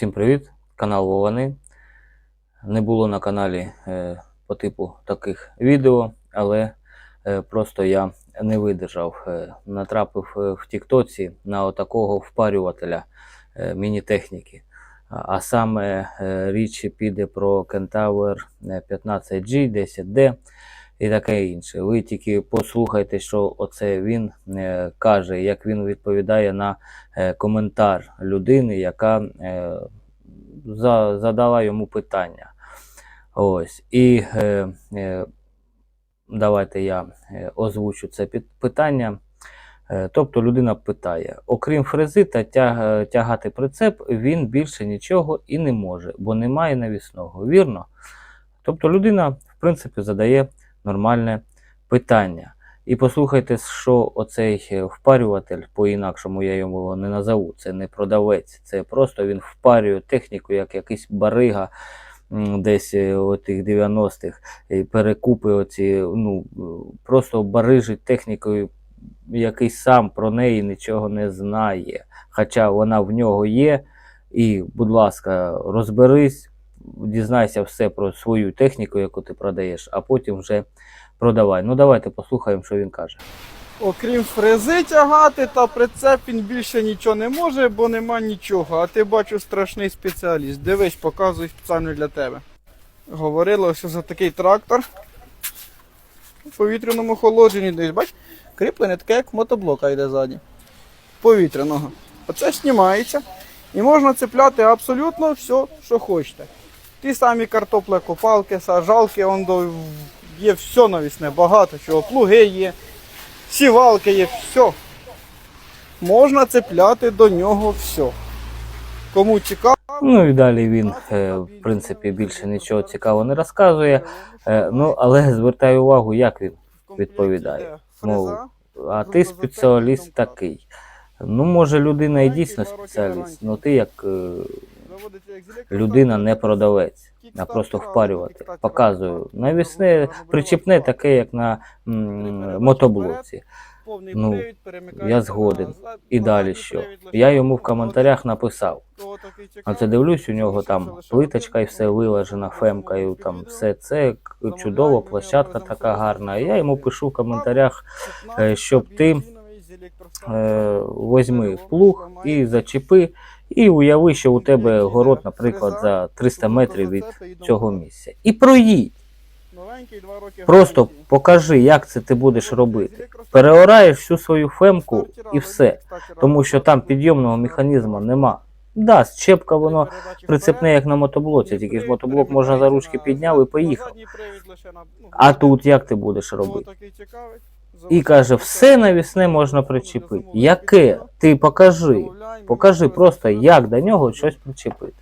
Всім привіт! Канал Вовани. Не було на каналі е, по типу таких відео, але е, просто я не видержав. Е, натрапив е, в Тіктоці на отакого впарювателя е, міні-техніки. А, саме е, річ піде про Kentaur 15G, 10D і таке інше. Ви тільки послухайте, що оце він е, каже, як він відповідає на е, коментар людини, яка е, за, задала йому питання. Ось. І давайте я озвучу це питання. Тобто людина питає: окрім фрези та тяг, тягати прицеп, він більше нічого і не може, бо немає навісного. Вірно? Тобто людина, в принципі, задає нормальне питання. І послухайте, що оцей е, впарюватель, по-інакшому я йому не назову, це не продавець, це просто він впарює техніку, як якийсь барига десь е, у тих 90-х, і перекупи оці, ну, просто барижить технікою, який сам про неї нічого не знає. Хоча вона в нього є. І, будь ласка, розберись, дізнайся все про свою техніку, яку ти продаєш, а потім вже продавай. Ну давайте послухаємо, що він каже. Окрім фрези тягати та прицеп, він більше нічого не може, бо нема нічого. А ти бачу страшний спеціаліст. Дивись, показую спеціально для тебе. Говорилося за такий трактор. У повітряному охолодженні десь, бач, кріплене таке, як мотоблока йде ззаді. Повітряного. Оце знімається. І можна цепляти абсолютно все, що хочете. Ті самі картоплекопалки, сажалки, он до, є все навісне, багато чого, плуги є, сівалки є, все. Можна цепляти до нього все. Кому цікаво. Ну і далі він, е, в принципі, більше нічого цікавого не розказує. Е, ну, але звертаю увагу, як він. відповідає. Мов, А ти спеціаліст такий. Ну, може, людина і дійсно спеціаліст, але ти як е, людина не продавець, а просто впарювати. Показую. Навісне причіпне таке, як на мотоблоці. Ну, я згоден. І далі що? Я йому в коментарях написав. А це дивлюсь, у нього там плиточка і все вилажена, фемкою, там все це чудово, площадка така гарна. І я йому пишу в коментарях, е, щоб ти е, возьми плуг і зачепи, і уяви, що у тебе город, наприклад, за 300 метрів від цього місця. І проїдь. Просто покажи, як це ти будеш робити. Переораєш всю свою фемку і все. Тому що там підйомного механізму нема. Да, щепка воно прицепне, як на мотоблоці, тільки ж мотоблок можна за ручки підняв і поїхав. А тут як ти будеш робити? І каже, все навісне можна причепити. Яке? Ти покажи. Покажи просто, як до нього щось причепити.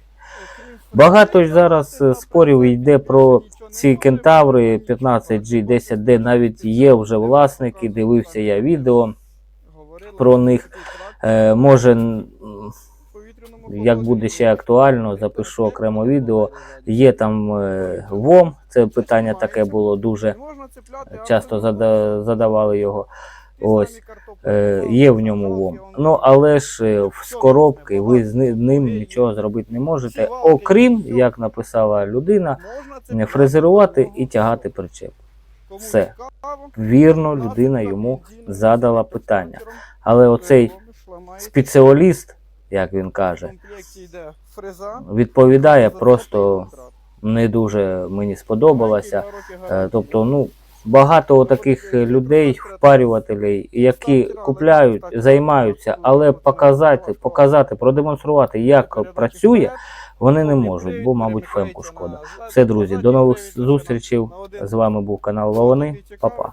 Багато зараз е, спорів йде про ці кентаври 15G, 10D, навіть є вже власники, дивився я відео про них. Е, може, як буде ще актуально, запишу окремо відео. Є там е, ВОМ, це питання таке було дуже часто зада- задавали його. Ось е, є в ньому ВОМ. Ну але ж е, з коробки ви з ним нічого зробити не можете, окрім, як написала людина, не фрезерувати і тягати причеп. Все. Вірно, людина йому задала питання. Але оцей Спеціаліст, як він каже, відповідає просто не дуже мені сподобалося. Е, Тобто, ну багато таких людей, впарювателей, які купляють, займаються, але показати, показати, продемонструвати, як працює, вони не можуть, бо, мабуть, фемку шкода. Все, друзі, до нових зустрічей. З вами був канал Вовани. Па-па.